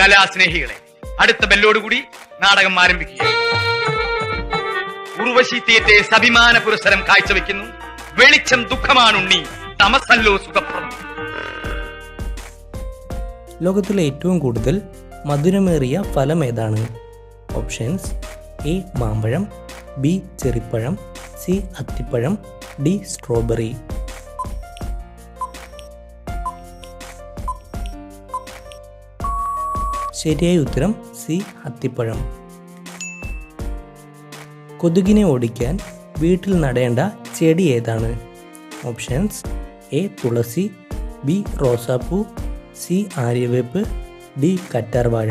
കലാസ്നേഹികളെ അടുത്ത ബെല്ലോടുകൂടി നാടകം ആരംഭിക്കുക. ഉർവശി തീയറ്റെ സഭിമാന പുരസ്സരം കാഴ്ചവെക്കുന്നു. വെളിച്ചം ദുഃഖമാണുണ്ണി തമസല്ലോ സുഖപ്രദം. ലോകത്തിലെ ഏറ്റവും കൂടുതൽ മധുരമേറിയ ഫലം ഏതാണ്? ഓപ്ഷൻസ് എ മാമ്പഴം ബി ചെറിപ്പഴം സി അത്തിപ്പഴം ഡി സ്ട്രോബെറി. ശരിയായ ഉത്തരം സി അത്തിപ്പഴം. കൊതുകിനെ ഓടിക്കാൻ വീട്ടിൽ നടേണ്ട ചെടി ഏതാണ്? ഓപ്ഷൻസ് എ തുളസി ബി റോസാപ്പൂ സി ആര്യവേപ്പ് ഡി കറ്റാർവാഴ.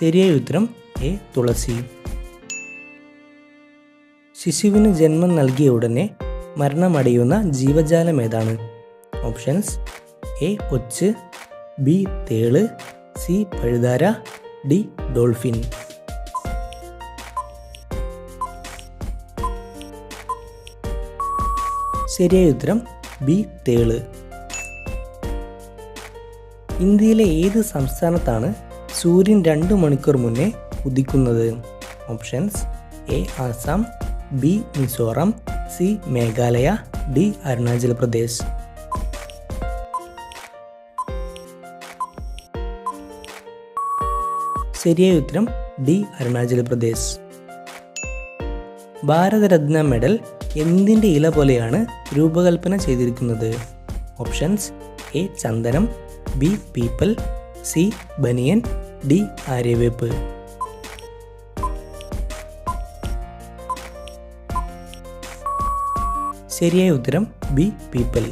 ശരിയായ ഉത്തരം എ തുളസി. ശിശുവിന് ജന്മം നൽകിയ ഉടനെ മരണമടയുന്ന ജീവജാലം ഏതാണ്? ഓപ്ഷൻസ് എ കൊച്ച് ബി തേൾ സി പഴുതാര ഡി ഡോൾഫിൻ. ശരിയായ ഉത്തരം ബി തേൾ. ഇന്ത്യയിലെ ഏത് സംസ്ഥാനത്താണ് സൂര്യൻ രണ്ട് മണിക്കൂർ മുന്നേ ഉദിക്കുന്നത്? Options A Assam B Mizoram C Meghalaya D Arunachal Pradesh. ശരിയായ ഉത്തരം ഡി അരുണാചൽ പ്രദേശ്. ഭാരതരത്ന മെഡൽ എന്തിന്റെ ഇല പോലെയാണ് രൂപകൽപ്പന ചെയ്തിരിക്കുന്നത്? ഓപ്ഷൻസ് എ ചന്ദനം B peepal C banyan D ആര്യവേപ്പ്. ശരിയായ ഉത്തരം ബി പീപ്പൽ